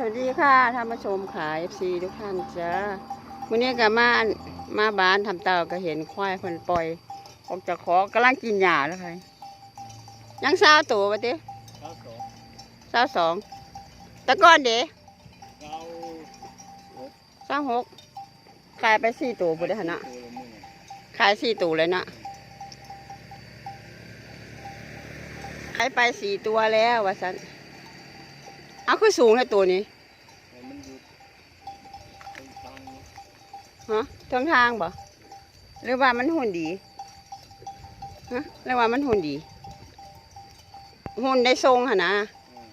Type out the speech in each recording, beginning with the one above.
สวัสดีค่ะท่านผู้ชมขาย FC ทุกท่านจ้าวันนี้ก็มามาบ้านทำเตาก็เห็นควายเพิ่นปล่อยออกจากขอกำลังกินหญ้าแล้วค่ะยังสาวตัวปะติเก้าสองสาวสองแตะก้อนเด้เก้าสาวหกขายไปสี่ตัวบุได้หนนะตัวละหมื่นขายสี่ตัวเลยเนาะขายไปสี่ตัวแล้ววะสัน เอาคือสูงเลยตัวนี้แต่มันอยู่ตรงกลางฮะทางทางบ่หรือว่ามันหุ่นดีฮะหรือว่ามันหุ่นดี หุ่นได้ทรงหะนะอืม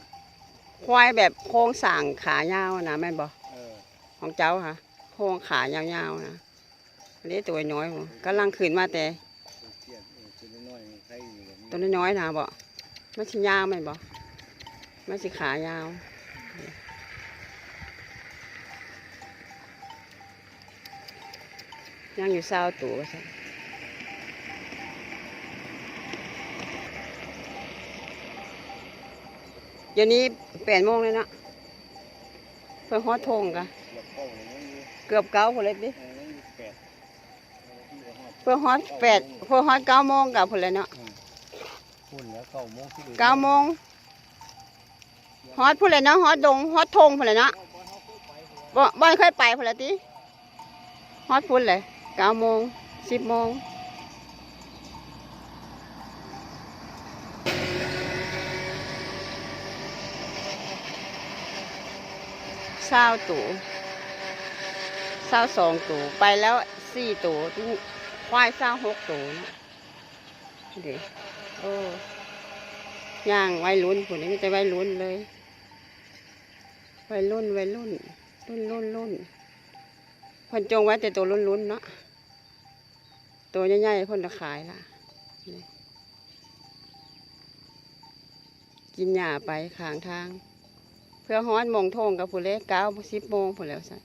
ควายแบบโครงสร้างขายาวนะแม่นบ่เออของเจ้าค่ะ โครงขายาวๆนะอันนี้ตัวน้อยบ่กำลังขึ้นมาแต่ตัวเกียดเออตัวน้อยๆมันใครอยู่แบบนี้ตัวน้อยๆนะบ่มันสิยาวแม่นบ่ มันสิขายาว ยังอยู่เศร้าตัวว่าซั่นเดี๋ยวนี้แปดโมงเลยเนาะเพิ่งฮอดทงกะเกือบเก้าเลยมันอยู่เกือบเก้าพนเลยดิเออมันอยู่แปดเออที่ว่าฮอดเพื่อฮอดแปดเพื่อฮอดเก้าโมงกับพนเลยเนาะพุ่นแล้วเก้าโมง ฮอดพุ่นเลยเนาะฮอดดงฮอดทงพุ่นเลยเนาะเอาบ้านเขาเข้าไปพุ่นแล้วบ่บ่เคยไปพุ่นเลยติฮอดพุ่นเลยเก้าโมงสิบโมงเศร้าตู่เศร้าสองตู่ไปแล้วสี่ตู่ที่ควายเศร้าหกตู่เดี๋ยวโอ้ย่างไวัยรุ่นพุ่นนี่มีแต่วัยรุ่นเลย วัยรุ่นวัยรุ่น รุ่นรุ่นรุ่นเพิ่นจงไว้แต่ตัวรุ่นรุ่นเนาะตัวใหญ่ๆเพิ่นจะขายละกินหญ้าไปขางทาง เพื่อฮ้อนมองทงกับผู้เล็กเก้าสิบโมงผู้แล้วสั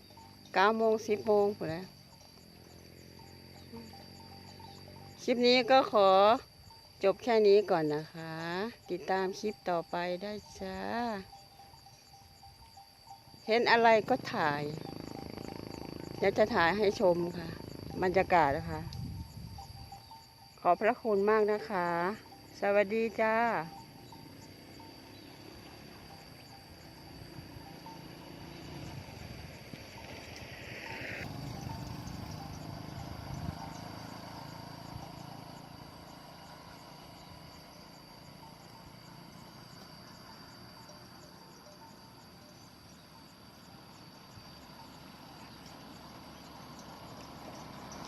เก้าโมงสิบโมงผู้แล้วคลิปนี้ก็ขอจบแค่นี้ก่อนนะคะ ติดตามคลิปต่อไปได้จ้า เห็นอะไรก็ถ่ายอยวจะถ่ายให้ชมค่ะ บรรยากาศนะคะ ขอพระคุณมากนะคะ สวัสดีจ้า